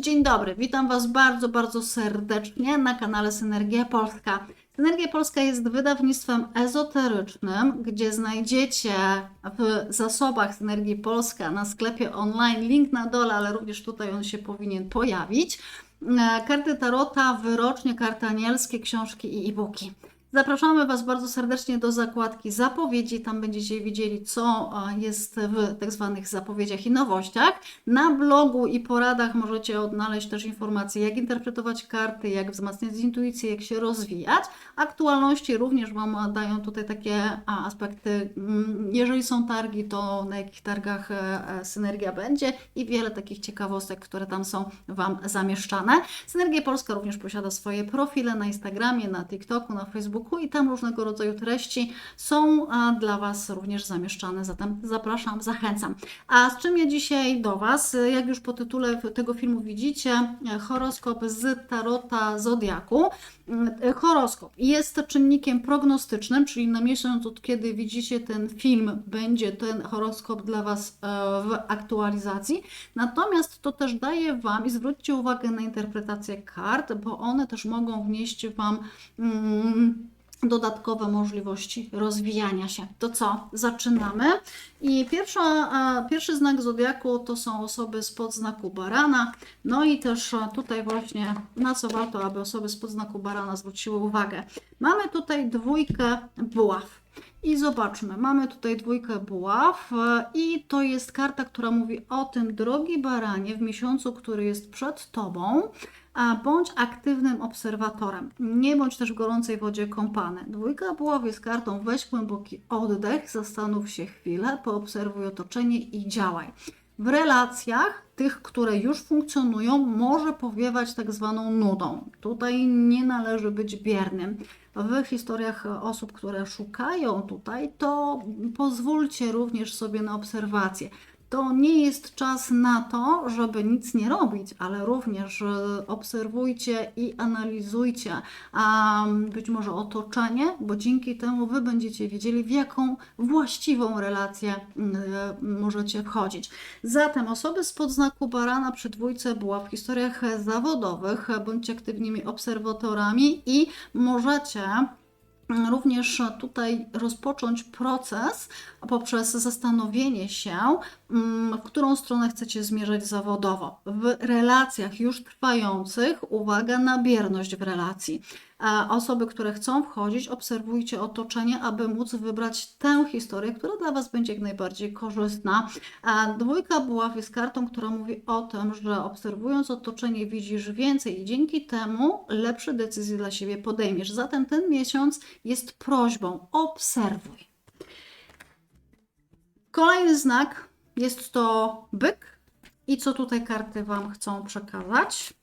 Dzień dobry. Witam Was bardzo, bardzo serdecznie na kanale Synergia Polska. Synergia Polska jest wydawnictwem ezoterycznym, gdzie znajdziecie w zasobach Synergii Polska na sklepie online link na dole, ale również tutaj on się powinien pojawić. e, Karty Tarota, wyrocznie, karty anielskie, książki i e-booki. Zapraszamy Was bardzo serdecznie do zakładki zapowiedzi. Tam będziecie widzieli, co jest w tak zwanych zapowiedziach i nowościach. Na blogu i poradach możecie odnaleźć też informacje, jak interpretować karty, jak wzmacniać intuicję, jak się rozwijać. Aktualności również Wam dają tutaj takie aspekty, mm, jeżeli są targi, to na jakich targach e, e, synergia będzie i wiele takich ciekawostek, które tam są Wam zamieszczane. Synergia Polska również posiada swoje profile na Instagramie, na TikToku, na Facebooku i tam różnego rodzaju treści są dla Was również zamieszczane, zatem zapraszam, zachęcam. A z czym ja dzisiaj do Was? Jak już po tytule tego filmu widzicie, horoskop z Tarota Zodiaku. Horoskop jest czynnikiem prognostycznym, czyli na miesiąc od kiedy widzicie ten film, będzie ten horoskop dla Was e, w aktualizacji. Natomiast to też daje Wam, i zwróćcie uwagę na interpretację kart, bo one też mogą wnieść Wam. Mm, dodatkowe możliwości rozwijania się. To co? Zaczynamy. I pierwsza, pierwszy znak zodiaku to są osoby spod znaku barana. No i też e, tutaj właśnie na co warto, aby osoby spod znaku barana zwróciły uwagę. Mamy tutaj dwójkę buław. I zobaczmy, mamy tutaj dwójkę buław e, i to jest karta, która mówi o tym, drogi baranie, w miesiącu, który jest przed Tobą, a bądź aktywnym obserwatorem. Nie bądź też w gorącej wodzie kąpany. Dwójka buław jest kartą weź głęboki oddech, zastanów się chwilę, poobserwuj otoczenie i działaj. W relacjach tych, które już funkcjonują, może powiewać tak zwaną nudą. Tutaj nie należy być biernym. W historiach osób, które szukają tutaj, to pozwólcie również sobie na obserwację to nie jest czas na to, żeby nic nie robić, ale również e, obserwujcie i analizujcie być może otoczenie, bo dzięki temu Wy będziecie wiedzieli, w jaką właściwą relację e, możecie wchodzić. Zatem osoby spod znaku barana przy dwójce była w historiach zawodowych, bądźcie aktywnymi obserwatorami i możecie również tutaj rozpocząć proces poprzez zastanowienie się, mm, w którą stronę chcecie zmierzać zawodowo. W relacjach już trwających, uwaga na bierność w relacji. A Osoby, które chcą wchodzić, obserwujcie otoczenie, aby móc wybrać tę historię, która dla Was będzie jak najbardziej korzystna. A dwójka jest kartą, która mówi o tym, że obserwując otoczenie widzisz więcej i dzięki temu lepsze decyzje dla siebie podejmiesz. Zatem ten miesiąc jest prośbą, obserwuj. Kolejny znak jest to byk. I co tutaj karty Wam chcą przekazać?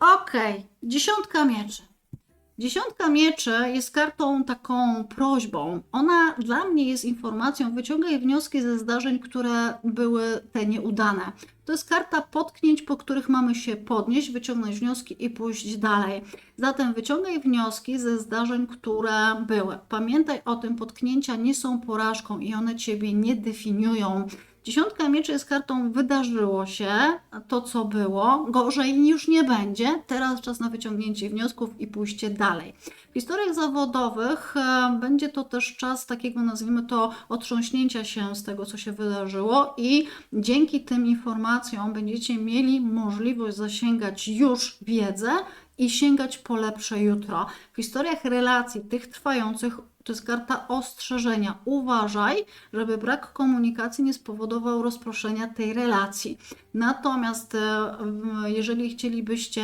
Okej, dziesiątka mieczy. Dziesiątka mieczy jest kartą taką prośbą. Ona dla mnie jest informacją, wyciągaj wnioski ze zdarzeń, które były te nieudane. To jest karta potknięć, po których mamy się podnieść, wyciągnąć wnioski i pójść dalej. Zatem wyciągaj wnioski ze zdarzeń, które były. Pamiętaj o tym, potknięcia nie są porażką i one ciebie nie definiują. Dziesiątka mieczy jest kartą wydarzyło się, to co było, gorzej już nie będzie. Teraz czas na wyciągnięcie wniosków i pójście dalej. W historiach zawodowych e, będzie to też czas takiego, nazwijmy to, otrząśnięcia się z tego, co się wydarzyło, i dzięki tym informacjom będziecie mieli możliwość zasięgać już wiedzę i sięgać po lepsze jutro. W historiach relacji, tych trwających, to jest karta ostrzeżenia. Uważaj, żeby brak komunikacji nie spowodował rozproszenia tej relacji. Natomiast e, jeżeli chcielibyście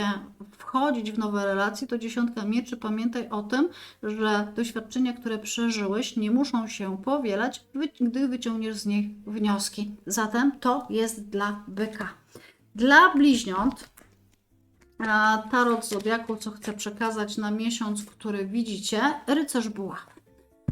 wchodzić w nowe relacje, to dziesiątka mieczy, pamiętaj o tym, że doświadczenia, które przeżyłeś, nie muszą się powielać, gdy wyciągniesz z nich wnioski. Zatem to jest dla byka. Dla bliźniąt Tarot Zodiaku, co chcę przekazać na miesiąc, który widzicie, rycerz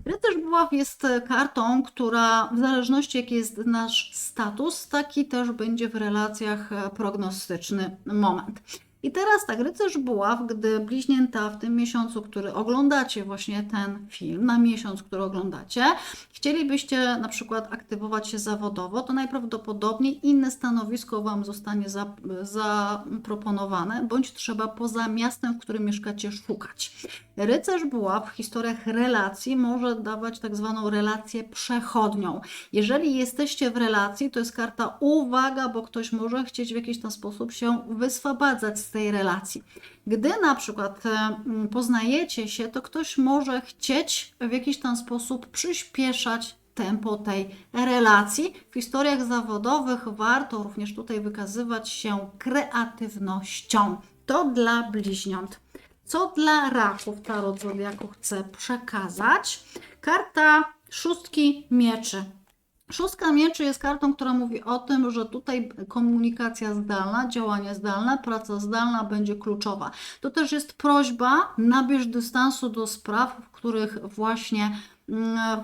buław. Rycerz buław jest kartą, która w zależności jaki jest nasz status, taki też będzie w relacjach prognostyczny moment. I teraz tak, rycerz buław, gdy bliźnięta w tym miesiącu, który oglądacie właśnie ten film, na miesiąc, który oglądacie, chcielibyście na przykład aktywować się zawodowo, to najprawdopodobniej inne stanowisko Wam zostanie za- zaproponowane, bądź trzeba poza miastem, w którym mieszkacie, szukać. Rycerz buław w historiach relacji może dawać tak zwaną relację przechodnią. Jeżeli jesteście w relacji, to jest karta uwaga, bo ktoś może chcieć w jakiś tam sposób się wyswobadzać z tej relacji. Gdy na przykład e, poznajecie się, to ktoś może chcieć w jakiś tam sposób przyspieszać tempo tej relacji. W historiach zawodowych warto również tutaj wykazywać się kreatywnością. To dla bliźniąt. Co dla raków Tarot Zodiaku chce przekazać? Karta szóstki mieczy. Szóstka mieczy jest kartą, która mówi o tym, że tutaj komunikacja zdalna, działanie zdalne, praca zdalna będzie kluczowa. To też jest prośba, nabierz dystansu do spraw, w których właśnie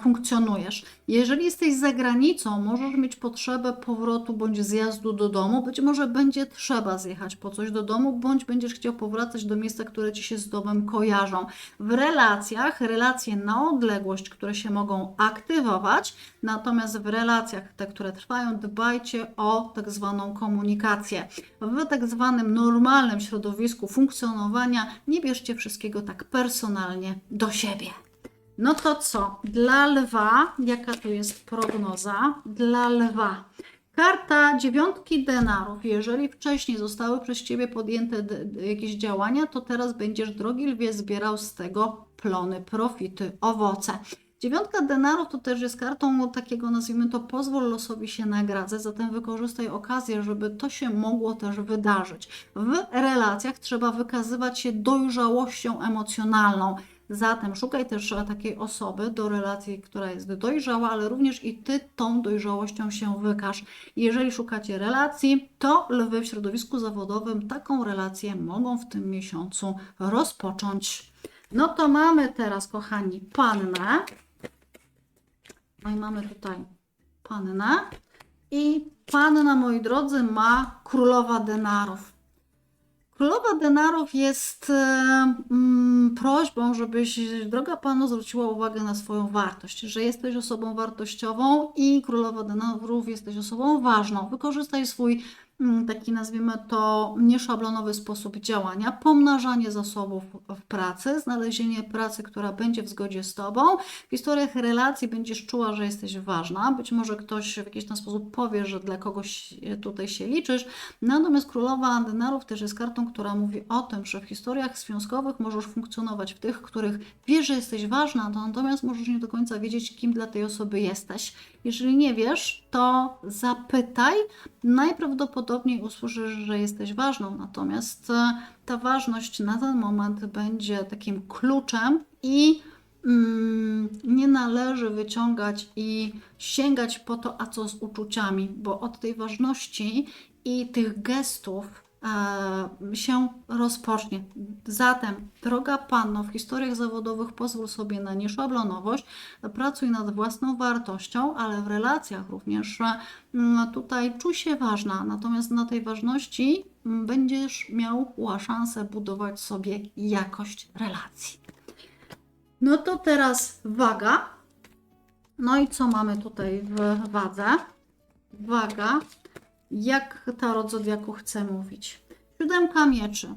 funkcjonujesz. Jeżeli jesteś za granicą, możesz mieć potrzebę powrotu bądź zjazdu do domu. Być może będzie trzeba zjechać po coś do domu, bądź będziesz chciał powracać do miejsca, które ci się z domem kojarzą. W relacjach, relacje na odległość, które się mogą aktywować, natomiast w relacjach, te, które trwają, dbajcie o tak zwaną komunikację. W tak zwanym normalnym środowisku funkcjonowania nie bierzcie wszystkiego tak personalnie do siebie. No to co? Dla lwa, jaka tu jest prognoza? Dla lwa. Karta dziewiątki denarów. Jeżeli wcześniej zostały przez Ciebie podjęte jakieś działania, to teraz będziesz, drogi lwie, zbierał z tego plony, profity, owoce. Dziewiątka denarów to też jest kartą takiego, nazwijmy to, pozwól losowi się nagradzać, zatem wykorzystaj okazję, żeby to się mogło też wydarzyć. W relacjach trzeba wykazywać się dojrzałością emocjonalną. Zatem szukaj też takiej osoby do relacji, która jest dojrzała, ale również i ty tą dojrzałością się wykaż. Jeżeli szukacie relacji, to lwy w środowisku zawodowym taką relację mogą w tym miesiącu rozpocząć. No to mamy teraz, kochani, pannę. No i mamy tutaj pannę. I panna, moi drodzy, ma królowa denarów. Królowa denarów jest e, mm, prośbą, żebyś, droga Panu, zwróciła uwagę na swoją wartość, że jesteś osobą wartościową i królowa denarów jesteś osobą ważną. Wykorzystaj swój taki, nazwijmy to, nieszablonowy sposób działania, pomnażanie zasobów w pracy, znalezienie pracy, która będzie w zgodzie z Tobą. W historiach relacji będziesz czuła, że jesteś ważna. Być może ktoś w jakiś tam sposób powie, że dla kogoś tutaj się liczysz. Natomiast królowa denarów też jest kartą, która mówi o tym, że w historiach związkowych możesz funkcjonować w tych, których wiesz, że jesteś ważna, to natomiast możesz nie do końca wiedzieć, kim dla tej osoby jesteś. Jeżeli nie wiesz, to zapytaj. Najprawdopodobniej usłyszysz, że jesteś ważną, natomiast e, ta ważność na ten moment będzie takim kluczem i mm, nie należy wyciągać i sięgać po to, a co z uczuciami, bo od tej ważności i tych gestów się rozpocznie. Zatem, droga panno, w historiach zawodowych pozwól sobie na nieszablonowość, pracuj nad własną wartością, ale w relacjach również mm, tutaj czuj się ważna, natomiast na tej ważności mm, będziesz miała szansę budować sobie jakość relacji. No to teraz waga. No i co mamy tutaj w wadze? Waga, jak tarot zodiaku chce mówić. Siódemka mieczy.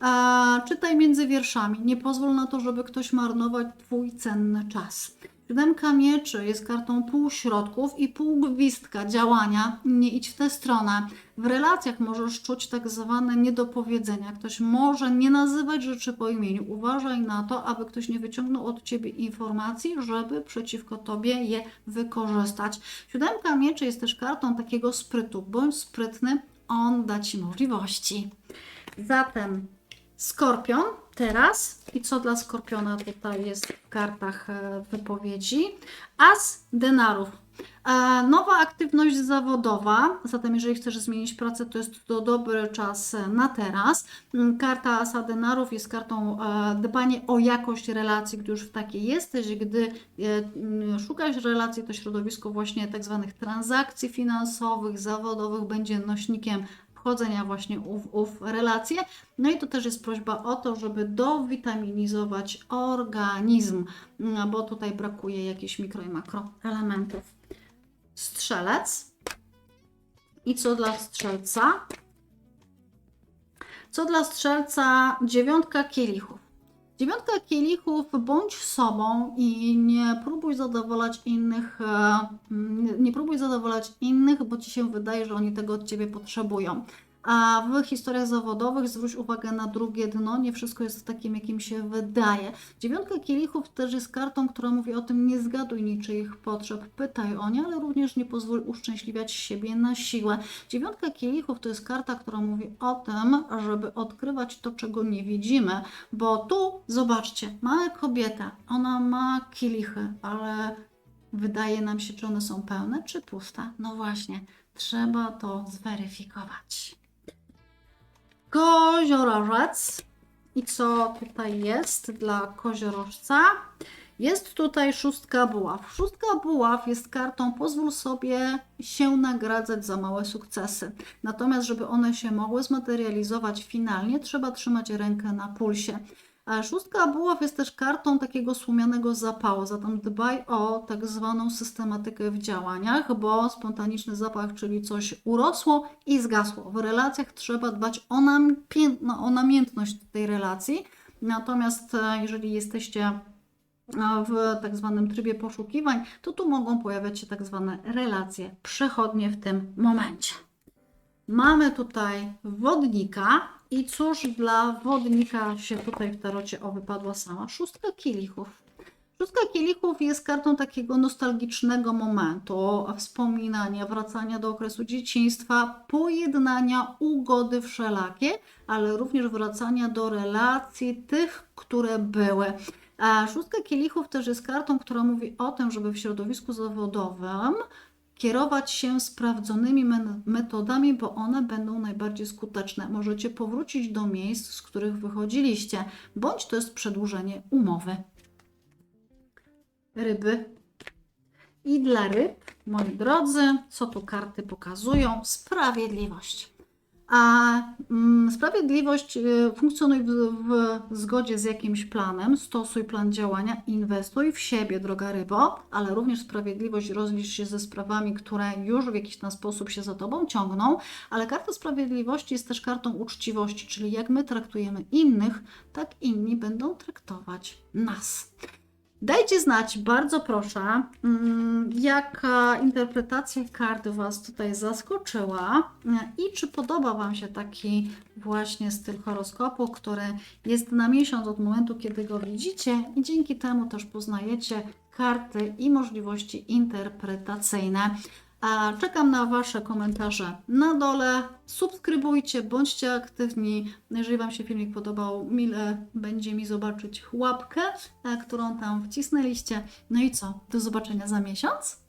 A, czytaj między wierszami. Nie pozwól na to, żeby ktoś marnował Twój cenny czas. Siódemka mieczy jest kartą półśrodków i półgwistka działania. Nie idź w tę stronę. W relacjach możesz czuć tak zwane niedopowiedzenia. Ktoś może nie nazywać rzeczy po imieniu. Uważaj na to, aby ktoś nie wyciągnął od ciebie informacji, żeby przeciwko tobie je wykorzystać. Siódemka mieczy jest też kartą takiego sprytu. Bądź sprytny, on da ci możliwości. Zatem Skorpion teraz. I co dla Skorpiona tutaj jest w kartach e, wypowiedzi? As denarów. E, Nowa aktywność zawodowa, zatem jeżeli chcesz zmienić pracę, to jest to dobry czas na teraz. Mm, Karta Asa denarów jest kartą e, dbanie o jakość relacji, gdy już w takiej jesteś, gdy mm, szukasz relacji, to środowisko właśnie tak zwanych transakcji finansowych, zawodowych będzie nośnikiem wchodzenia właśnie w, w relacje. No i to też jest prośba o to, żeby dowitaminizować organizm, bo tutaj brakuje jakichś mikro i makroelementów. Strzelec. I co dla strzelca? Co dla strzelca dziewiątka kielichów. Dziewiątka kielichów, bądź sobą i nie próbuj zadowalać innych, e, nie próbuj zadowalać innych, bo ci się wydaje, że oni tego od ciebie potrzebują. A w historiach zawodowych zwróć uwagę na drugie dno, nie wszystko jest takim, jakim się wydaje. Dziewiątka kielichów też jest kartą, która mówi o tym, nie zgaduj niczyich potrzeb, pytaj o nie, ale również nie pozwól uszczęśliwiać siebie na siłę. Dziewiątka kielichów to jest karta, która mówi o tym, żeby odkrywać to, czego nie widzimy, bo tu, zobaczcie, mamy kobietę, ona ma kielichy, ale wydaje nam się, czy one są pełne, czy puste. No właśnie, trzeba to zweryfikować. Koziorożec. I co tutaj jest dla koziorożca? Jest tutaj szóstka buław. Szóstka buław jest kartą pozwól sobie się nagradzać za małe sukcesy. Natomiast, żeby one się mogły zmaterializować finalnie, trzeba trzymać rękę na pulsie. Szóstka buław jest też kartą takiego słomianego zapału, zatem dbaj o tak zwaną systematykę w działaniach, bo spontaniczny zapach, czyli coś urosło i zgasło. W relacjach trzeba dbać o, napię- no, o namiętność tej relacji, natomiast e, jeżeli jesteście e, w tak zwanym trybie poszukiwań, to tu mogą pojawiać się tak zwane relacje przechodnie w tym momencie. Mamy tutaj wodnika i cóż dla wodnika się tutaj w tarocie o wypadła sama? Szóstka kielichów. Szóstka kielichów jest kartą takiego nostalgicznego momentu, wspominania, wracania do okresu dzieciństwa, pojednania, ugody wszelakie, ale również wracania do relacji tych, które były. A szóstka kielichów też jest kartą, która mówi o tym, żeby w środowisku zawodowym kierować się sprawdzonymi metodami, bo one będą najbardziej skuteczne. Możecie powrócić do miejsc, z których wychodziliście, bądź to jest przedłużenie umowy. Ryby. I dla ryb, moi drodzy, co tu karty pokazują? Sprawiedliwość. A mm, sprawiedliwość y, funkcjonuje w, w zgodzie z jakimś planem, stosuj plan działania, inwestuj w siebie, droga rybo, ale również sprawiedliwość rozlicz się ze sprawami, które już w jakiś tam sposób się za tobą ciągną, ale karta sprawiedliwości jest też kartą uczciwości, czyli jak my traktujemy innych, tak inni będą traktować nas. Dajcie znać, bardzo proszę, mm, jaka interpretacja kart Was tutaj zaskoczyła e, i czy podoba Wam się taki właśnie styl horoskopu, który jest na miesiąc od momentu, kiedy go widzicie i dzięki temu też poznajecie karty i możliwości interpretacyjne. Czekam na Wasze komentarze na dole. Subskrybujcie, bądźcie aktywni. Jeżeli Wam się filmik podobał, mile będzie mi zobaczyć łapkę, e, którą tam wcisnęliście. No i co? Do zobaczenia za miesiąc.